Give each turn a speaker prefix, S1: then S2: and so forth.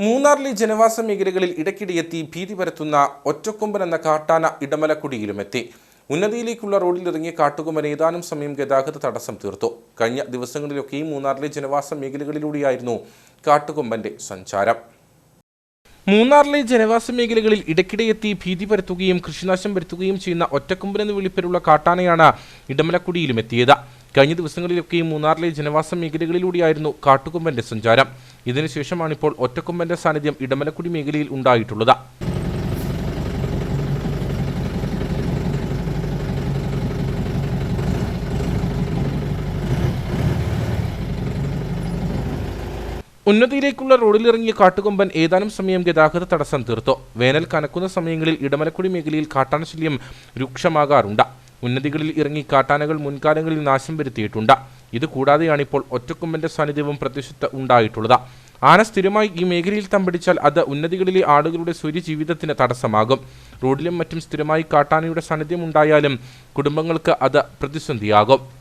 S1: മൂന്നാറിലെ ജനവാസ മേഖലകളിൽ ഇടയ്ക്കിടെ എത്തി ഭീതി പരത്തുന്ന ഒറ്റക്കൊമ്പൻ എന്ന കാട്ടാന ഇടമലക്കുടിയിലുമെത്തി. ഉന്നതിയിലേക്കുള്ള റോഡിലിറങ്ങിയ കാട്ടുകൊമ്പൻ ഏതാനും സമയം ഗതാഗത തടസ്സം തീർത്തു. കഴിഞ്ഞ ദിവസങ്ങളിലൊക്കെയും മൂന്നാറിലെ ജനവാസ മേഖലകളിലൂടെയായിരുന്നു കാട്ടുകൊമ്പന്റെ സഞ്ചാരം. മൂന്നാറിലെ ജനവാസ മേഖലകളിൽ ഇടയ്ക്കിടെ എത്തി ഭീതി പരത്തുകയും കൃഷിനാശം വരുത്തുകയും ചെയ്യുന്ന ഒറ്റക്കൊമ്പൻ എന്ന് വിളിപ്പേരുള്ള കാട്ടാനയാണ് ഇടമലക്കുടിയിലും എത്തിയത് കഴിഞ്ഞ ദിവസങ്ങളിലൊക്കെയും മൂന്നാറിലെ ജനവാസ മേഖലകളിലൂടെയായിരുന്നു കാട്ടുകൊമ്പന്റെ സഞ്ചാരം. ഇതിനുശേഷമാണിപ്പോൾ ഒറ്റക്കൊമ്പന്റെ സാന്നിധ്യം ഇടമലക്കുടി മേഖലയിൽ ഉണ്ടായിട്ടുള്ളത്. ഉന്നതിയിലേക്കുള്ള റോഡിലിറങ്ങിയ കാട്ടുകൊമ്പൻ ഏതാനും സമയം ഗതാഗത തടസ്സം തീർത്തു. വേനൽ കനക്കുന്ന സമയങ്ങളിൽ ഇടമലക്കുടി മേഖലയിൽ കാട്ടാനശല്യം രൂക്ഷമാകാറുണ്ട്. ഉന്നതികളിൽ ഇറങ്ങി കാട്ടാനകൾ മുൻകാലങ്ങളിൽ നാശം വരുത്തിയിട്ടുണ്ട്. ഇത് കൂടാതെയാണിപ്പോൾ ഒറ്റക്കൊമ്പന്റെ സാന്നിധ്യവും പ്രദേശത്ത് ഉണ്ടായിട്ടുള്ളത്. ആന സ്ഥിരമായി ഈ മേഖലയിൽ തമ്പടിച്ചാൽ അത് ഉന്നതികളിലെ ആളുകളുടെ സ്വര്യജീവിതത്തിന് തടസ്സമാകും. റോഡിലും മറ്റും സ്ഥിരമായി കാട്ടാനയുടെ സാന്നിധ്യം ഉണ്ടായാലും കുടുംബങ്ങൾക്ക് അത് പ്രതിസന്ധിയാകും.